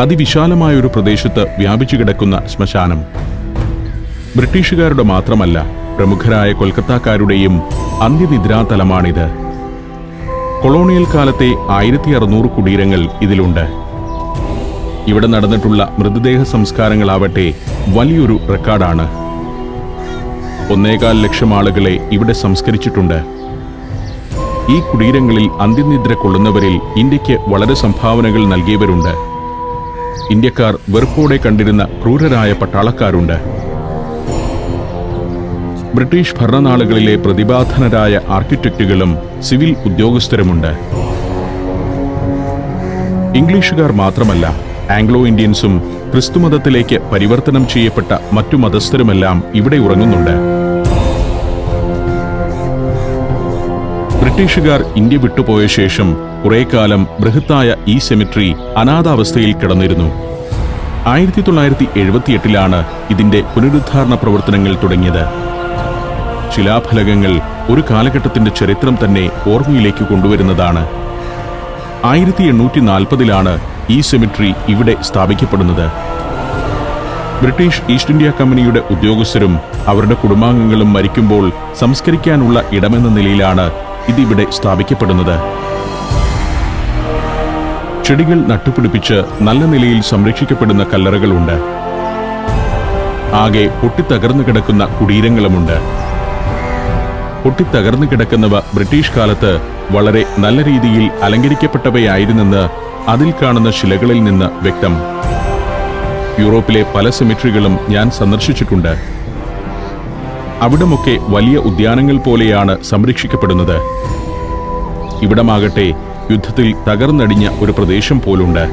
അതിവിശാലമായൊരു പ്രദേശത്ത് വ്യാപിച്ചു കിടക്കുന്ന ശ്മശാനം. ബ്രിട്ടീഷുകാരുടെ മാത്രമല്ല പ്രമുഖരായ കൊൽക്കത്താക്കാരുടെയും അന്ത്യനിദ്രാതലമാണിത്. കൊളോണിയൽ കാലത്തെ ആയിരത്തി അറുന്നൂറ് കുടീരങ്ങൾ ഇതിലുണ്ട്. ഇവിടെ നടന്നിട്ടുള്ള മൃതദേഹ സംസ്കാരങ്ങളാവട്ടെ വലിയൊരു റെക്കോർഡാണ്. ഒന്നേകാൽ ലക്ഷം ആളുകളെ ഇവിടെ സംസ്കരിച്ചിട്ടുണ്ട്. ഈ കുടീരങ്ങളിൽ അന്ത്യനിദ്ര കൊള്ളുന്നവരിൽ ഇന്ത്യയ്ക്ക് വളരെ സംഭാവനകൾ നൽകിയവരുണ്ട്. ഇന്ത്യക്കാർ വെറുപ്പോടെ കണ്ടിരുന്ന ക്രൂരരായ പട്ടാളക്കാരുണ്ട്. British ഭരണനാളുകളിലെ പ്രതിഭാധനരായ ആർക്കിടെക്റ്റുകളും civil ഉദ്യോഗസ്ഥരുമുണ്ട്. ഇംഗ്ലീഷുകാർ മാത്രമല്ല ആംഗ്ലോ ഇന്ത്യൻസും ക്രിസ്തുമതത്തിലേക്ക് പരിവർത്തനം ചെയ്യപ്പെട്ട മറ്റു മതസ്ഥരുമെല്ലാം ഇവിടെ ഉറങ്ങുന്നുണ്ട്. ബ്രിട്ടീഷുകാർ ഇന്ത്യ വിട്ടുപോയ ശേഷം കുറെ കാലം ബൃഹത്തായ ഈ സെമിട്രി അനാഥാവസ്ഥയിൽ കിടന്നിരുന്നു. ആയിരത്തി തൊള്ളായിരത്തി എഴുപത്തിയെട്ടിലാണ് ഇതിന്റെ പുനരുദ്ധാരണ പ്രവർത്തനങ്ങൾ തുടങ്ങിയത്. ശിലാഫലകങ്ങൾ ഒരു കാലഘട്ടത്തിന്റെ ചരിത്രം തന്നെ ഓർമ്മയിലേക്ക് കൊണ്ടുവരുന്നതാണ്. ആയിരത്തി എണ്ണൂറ്റി നാൽപ്പതിലാണ് ഈ സെമിട്രി ഇവിടെ സ്ഥാപിക്കപ്പെടുന്നത്. ബ്രിട്ടീഷ് ഈസ്റ്റ് ഇന്ത്യ കമ്പനിയുടെ ഉദ്യോഗസ്ഥരും അവരുടെ കുടുംബാംഗങ്ങളും മരിക്കുമ്പോൾ സംസ്കരിക്കാനുള്ള ഇടമെന്ന നിലയിലാണ് ഇതിവിടെ സ്ഥാപിക്കപ്പെടുന്നത്. ചെടികൾ നട്ടുപിടിപ്പിച്ച് നല്ല നിലയിൽ സംരക്ഷിക്കപ്പെടുന്ന കല്ലറകളുണ്ട്. ആകെ പൊട്ടിത്തകർന്നു കിടക്കുന്ന കുടീരങ്ങളുമുണ്ട്. പൊട്ടിത്തകർന്നു കിടക്കുന്നവ ബ്രിട്ടീഷ് കാലത്ത് വളരെ നല്ല രീതിയിൽ അലങ്കരിക്കപ്പെട്ടവയായിരുന്നെന്ന് അതിൽ കാണുന്ന ശിലകളിൽ നിന്ന് വ്യക്തം. യൂറോപ്പിലെ പല സെമിട്രികളും ഞാൻ സന്ദർശിച്ചിട്ടുണ്ട്. അവിടമൊക്കെ വലിയ ഉദ്യാനങ്ങൾ പോലെയാണ് സംരക്ഷിക്കപ്പെടുന്നത്. ഇവിടമാകട്ടെ യുദ്ധത്തിൽ തകർന്നടിഞ്ഞ ഒരു പ്രദേശം പോലുണ്ട്.